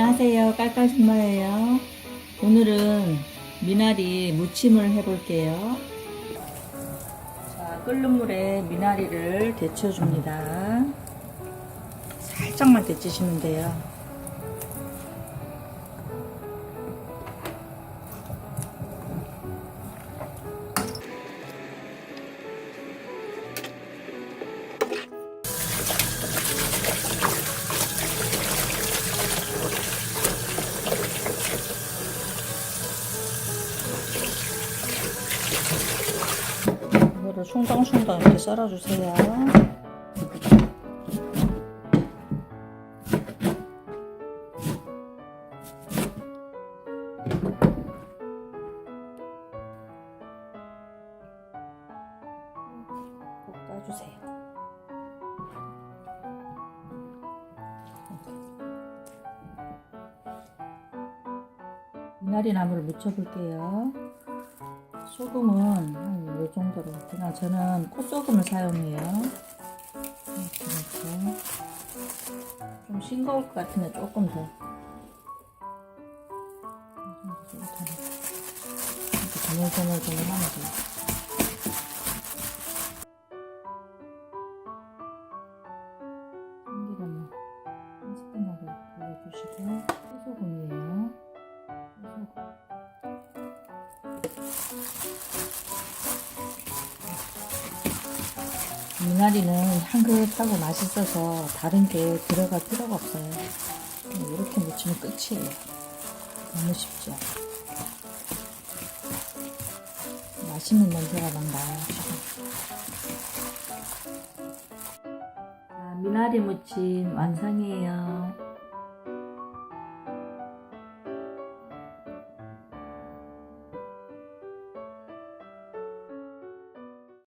안녕하세요. 깔깔신마예요. 오늘은 미나리 무침을 해볼게요. 자, 끓는 물에 미나리를 데쳐줍니다. 살짝만 데치시면 돼요. 이거를 숭덩숭덩 이렇게 썰어주세요. 꼭 따주세요. 미나리 나무를 묻혀볼게요. 소금은 한 이 정도로 그냥 저는 콧소금을 사용해요. 좀 싱거울 것 같으면 조금 더. 이 정도. 이렇게 조물조물조물 하면 돼요. 참기름을 한 스푼으로 올려주시고 소소금이 미나리는 향긋하고 맛있어서 다른 게 들어갈 필요가 없어요. 이렇게 무치면 끝이에요. 너무 쉽죠? 맛있는 냄새가 막 나요. 자, 미나리 무침 완성이에요.